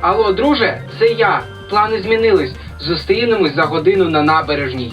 Алло, друже, це я. Плани змінились. Зустрінемось за годину на набережній.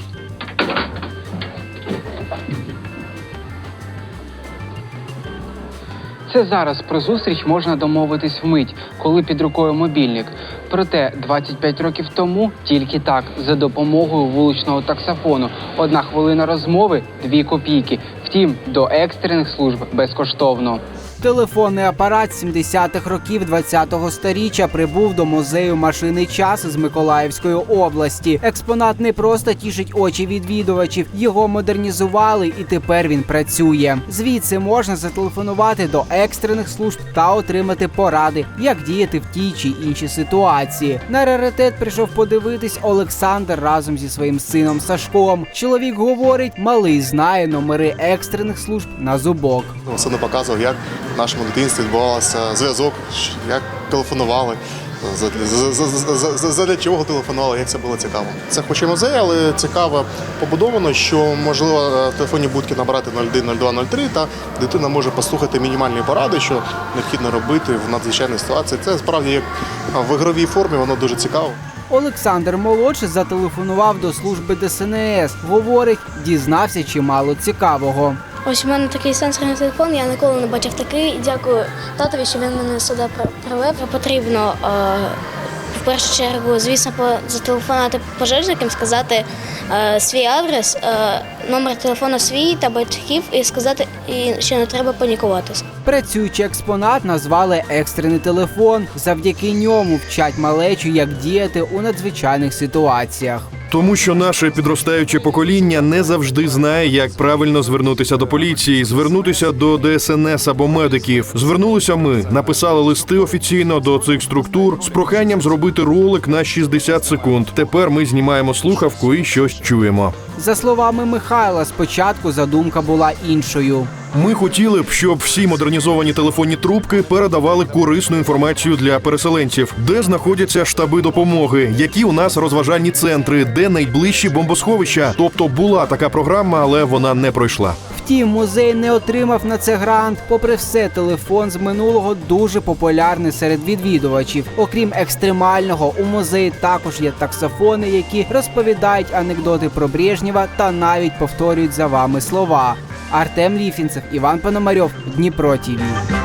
Це зараз про зустріч можна домовитись вмить, коли під рукою мобільник. Проте 25 років тому тільки так, за допомогою вуличного таксофону. Одна хвилина розмови, дві копійки. Втім, до екстрених служб безкоштовно. Телефонний апарат 70-х років 20-го сторіччя прибув до музею машини час з Миколаївської області. Експонат не просто тішить очі відвідувачів, його модернізували, і тепер він працює. Звідси можна зателефонувати до екстрених служб та отримати поради, як діяти в тій чи іншій ситуації. На раритет прийшов подивитись Олександр разом зі своїм сином Сашком. Чоловік говорить, малий знає номери екстрених служб на зубок. Сину показував, як в нашому дитинстві відбувався зв'язок, як телефонували, за- за- за- за- за- задля чого телефонували, як це було цікаво. Це хоч і музей, але цікаво побудовано, що можливо е, телефонні будки набрати 01, 02, 03, та дитина може послухати мінімальні поради, що необхідно робити в надзвичайній ситуації. Це справді як в ігровій формі, воно дуже цікаво. Олександр молодший зателефонував до служби ДСНС. Говорить, дізнався чимало цікавого. Ось у мене такий сенсорний телефон, я ніколи не бачив такий. Дякую татові, що він мене сюди при- привев. Потрібно е, в першу чергу, звісно, зателефонувати пожежникам, сказати е, свій адрес, е, номер телефону свій та батьків і сказати, що не треба панікуватися. Працюючий експонат назвали екстрений телефон. Завдяки ньому вчать малечу, як діяти у надзвичайних ситуаціях. Тому що наше підростаюче покоління не завжди знає, як правильно звернутися до поліції, звернутися до ДСНС або медиків. Звернулися ми, написали листи офіційно до цих структур з проханням зробити ролик на 60 секунд. Тепер ми знімаємо слухавку і щось чуємо. За словами Михайла, спочатку задумка була іншою. Ми хотіли б, щоб всі модернізовані телефонні трубки передавали корисну інформацію для переселенців, де знаходяться штаби допомоги, які у нас розважальні центри, де найближчі бомбосховища. Тобто була така програма, але вона не пройшла. Втім, музей не отримав на це грант. Попри все, телефон з минулого дуже популярний серед відвідувачів. Окрім екстремального, у музеї також є таксофони, які розповідають анекдоти про Брежнєва та навіть повторюють за вами слова. Артем Ліфінцев, Іван Пономарьов, Дніпро ТІВІ.